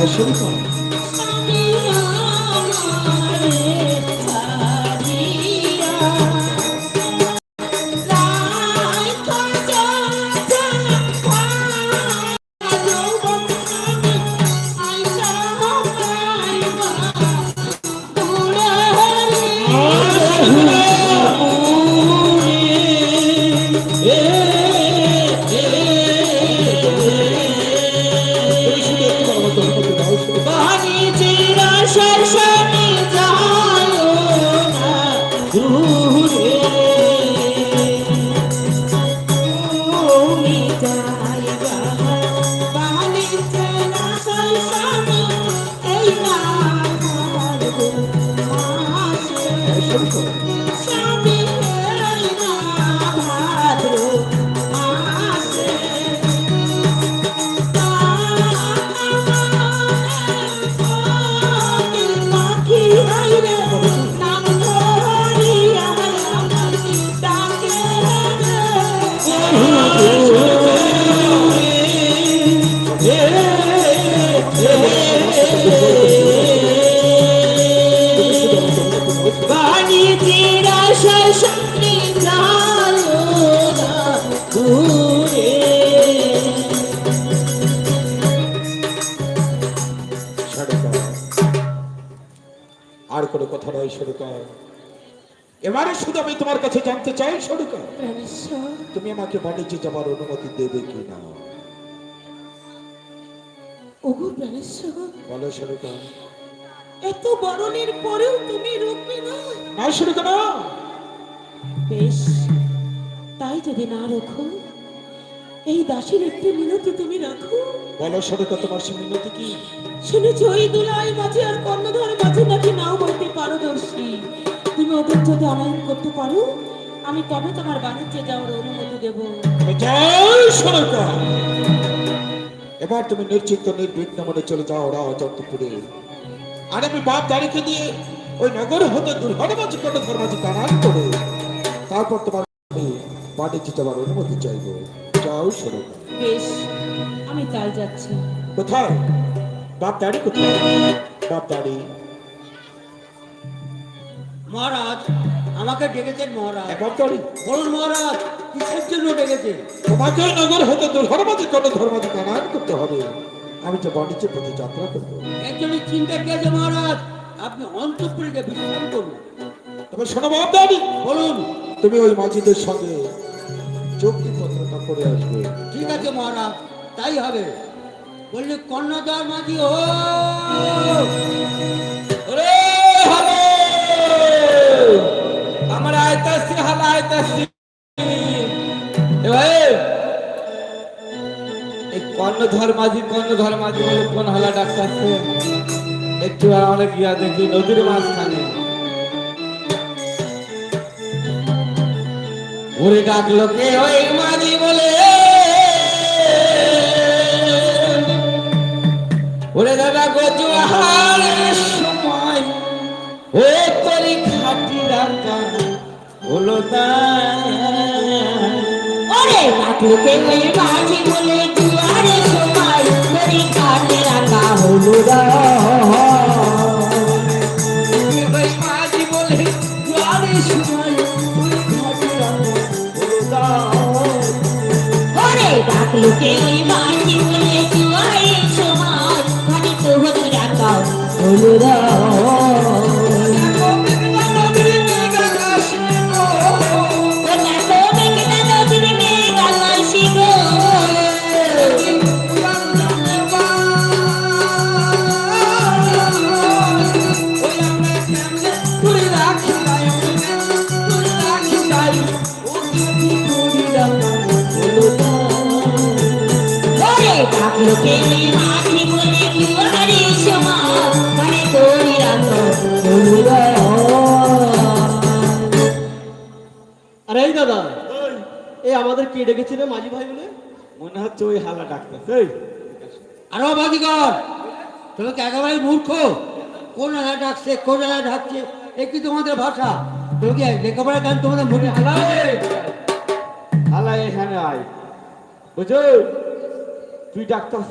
Hasil. হুজুর আর কোনো কথা নয় শুরু কর। এবারে শুধু আমি তোমার কাছে জানতে চাই শুরু কর। তুমি আমাকে বাণিজ্যে যাবার অনুমতি দেবে কি না ওগো প্রাণেশ্বর বলো শুরু কর। এত বরণের পরেও তুমি রুখবে না না শুরু কর। বেশ তাই যদি না রাখো এই দাসের একটি মিনতি তুমি রাখো। বলো শুরু কর তোমার সে মিনতি কি? শুনেছি ওই দুলাই মাঝে আর কর্ণধর মাঝে নাকি নাও বলতে পারদর্শী। তুমি ওদের যদি অনয়ন করতে পারো আমি তবে তোমার বাণিজ্যে যাওয়ার অনুমতি দেব। কর এবার তুমি নিশ্চিন্ত নির্বিঘ্ন মনে চলে যাও রাও রাজন্তপুরে আর আমি বাপ দাঁড়িয়ে দিয়ে ওই নগর হতে দুর্ঘটনামাঝি কত ধর্মাঝি কানান করে। তারপর তোমার আমি বাণিজ্যে যাবার অনুমতি চাইব। যাও শুরু বেশ আমি তাই যাচ্ছি। কোথায়? বাপ দাড়ি কোথায়? বাপ দাড়ি মহারাজ আমাকে ডেকেছেন মহারাজ। বাপ দাড়ি বলুন মহারাজ কিসের জন্য ডেকেছেন? তোমাকে নগর হতে দুর্ঘটনামাঝি কত ধর্মাঝি কানান করতে হবে। আমি যে বাণিজ্যের প্রতি যাত্রা করব। একজনের চিন্তা কি আছে মহারাজ? আপনি অন্তপুরীকে বিশ্রাম করুন। তবে শোনো বাপ দাড়ি বলুন। তুমি ওই মাঝিদের সঙ্গে চুক্তিপত্রটা করে আসবে। ঠিক আছে মহারাজ, তাই হবে। বললি, কর্ণধর মাঝি ও আমার আইতাছি হালা এ এই কর্ণধর মাঝি কর্ণধর মাঝি কোন হালা ডাকতেছে একটু আমাদের গিয়া দেখি নদীর মাঝখানে ওরে ডাকলো কে ওই মাঝি বলে? ওরে দাদা গজু সময় ও তরি খাটি রাখা হলো ওরে রাখলুকে ওই বাজি বলে দুয়ারে সময় রাখা হলো ওই ওরে আরে দাদা এই। আমাদের কে ডেকেছিল? মাঝি ভাই বলে? মনে হচ্ছে ওই হালা ডাকতেছে। এই, আরও তুমি কি একেবারে মূর্খ? কোন ডাকছে কোন এলা ডাকছে এ কি তোমাদের ভাষা? তুমি কি লেখাপড়া গান তোমাদের মনে হালা হালা এখানে আয়। বুঝো? তুই ডাক্তার